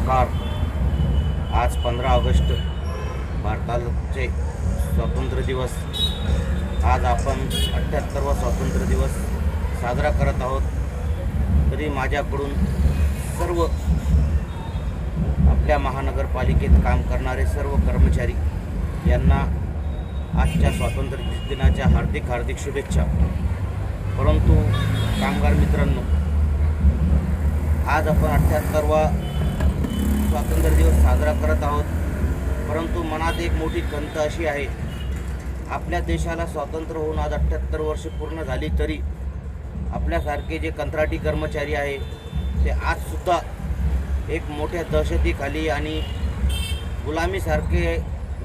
नमस्कार. आज पंधरा ऑगस्ट भारताचे स्वातंत्र्य दिवस. आज आपण अठ्ठ्याहत्तरवा स्वातंत्र्य दिवस साजरा करत आहोत. तरी माझ्याकडून सर्व आपल्या महानगरपालिकेत काम करणारे सर्व कर्मचारी यांना आजच्या स्वातंत्र्य दिनाच्या हार्दिक हार्दिक शुभेच्छा. परंतु कामगार मित्रांनो आज आपण अठ्ठ्याहत्तरवा स्वातंत्र्य दिवस साजरा करत आहोत. परंतु मनात एक मोठी खंत अशी आहे. आपल्या देशाला स्वातंत्र्य होऊन आज अठ्ठ्याहत्तर वर्ष पूर्ण झाली तरी आपल्यासारखे जे कंत्राटी कर्मचारी आहे ते आजसुद्धा एक मोठ्या दहशतीखाली आणि गुलामीसारखे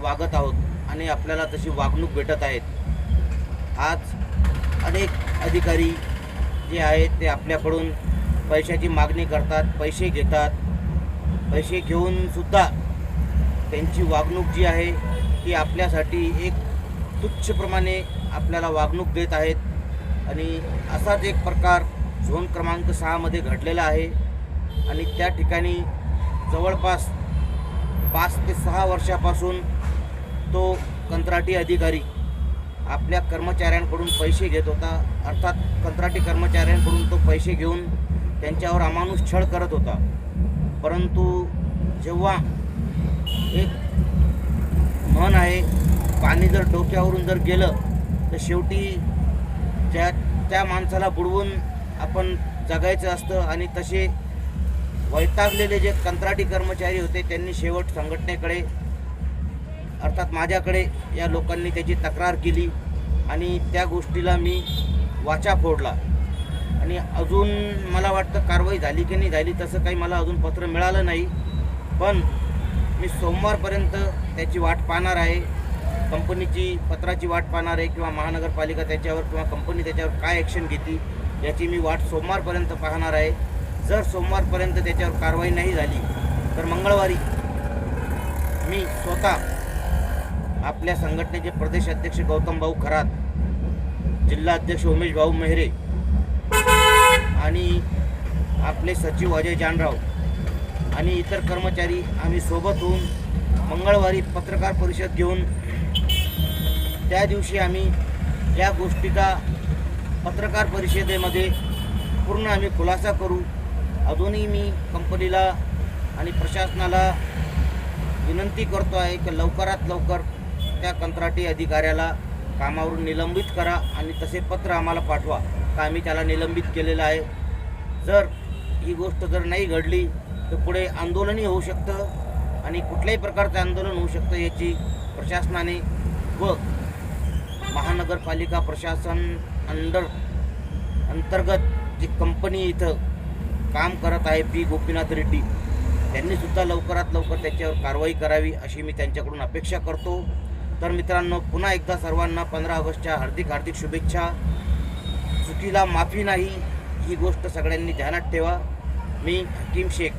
वागत आहोत आणि आपल्याला तशी वागणूक भेटत आहेत. आज अनेक अधिकारी जे आहेत ते आपल्याकडून पैशाची मागणी करतात पैसे घेतात. पैसे घेऊन सुद्धा त्यांची वागणूक जी आहे ती आपल्यासाठी एक तुच्छप्रमाणे आपल्याला वागणूक देत आहेत. आणि असाच एक प्रकार झोन क्रमांक सहामध्ये घडलेला आहे. आणि त्या ठिकाणी जवळपास पाच ते सहा वर्षापासून तो कंत्राटी अधिकारी आपल्या कर्मचाऱ्यांकडून पैसे घेत होता. अर्थात कंत्राटी कर्मचाऱ्यांकडून तो पैसे घेऊन त्यांच्यावर अमानुष छळ करत होता. परंतु जेव्हा एक म्हण आहे पाणी जर डोक्यावरून जर गेलं तर शेवटी त्या त्या माणसाला बुडवून आपण जगायचं असतं आणि तसे वैतागलेले जे कंत्राटी कर्मचारी होते त्यांनी शेवट संघटनेकडे अर्थात माझ्याकडे या लोकांनी त्याची तक्रार केली आणि त्या गोष्टीला मी वाचा फोडला. आणि अजून मला वाटतं कारवाई झाली की नाही झाली तसं काही मला अजून पत्र मिळालं नाही. पण मी सोमवारपर्यंत त्याची वाट पाहणार आहे. कंपनीची पत्राची वाट पाहणार आहे किंवा महानगरपालिका त्याच्यावर किंवा कंपनी त्याच्यावर काय ॲक्शन घेते याची मी वाट सोमवारपर्यंत पाहणार आहे. जर सोमवारपर्यंत त्याच्यावर कारवाई नाही झाली तर मंगळवारी मी स्वतः आपल्या संघटनेचे प्रदेश अध्यक्ष गौतम भाऊ खरात जिल्हा अध्यक्ष उमेश भाऊ मेहरे आणि आपले सचिव अजय जानराव आणि इतर कर्मचारी आम्ही सोबत होऊन मंगळवारी पत्रकार परिषद घेऊन त्या दिवशी आम्ही या गोष्टीचा पत्रकार परिषदेमध्ये पूर्ण आम्ही खुलासा करू. अजूनही मी कंपनीला आणि प्रशासनाला विनंती करतो आहे की लवकरात लवकर त्या कंत्राटी अधिकाऱ्याला कामावरून निलंबित करा आणि तसे पत्र आम्हाला पाठवा. आम्ही त्याला निलंबित केलेलं आहे. जर ही गोष्ट जर नाही घडली तर पुढे आंदोलनही होऊ शकतं आणि कुठल्याही प्रकारचं आंदोलन होऊ शकतं याची प्रशासनाने व महानगरपालिका प्रशासन अंडर अंतर्गत जी कंपनी इथं काम करत आहे पी. गोपीनाथ रेड्डी त्यांनीसुद्धा लवकरात लवकर त्याच्यावर कारवाई करावी अशी मी त्यांच्याकडून अपेक्षा करतो. तर मित्रांनो पुन्हा एकदा सर्वांना पंधरा ऑगस्टच्या हार्दिक हार्दिक शुभेच्छा. चुकीला माफी नाही ही गोष्ट सगळ्यांनी ध्यानात ठेवा. मी हकीम शेख.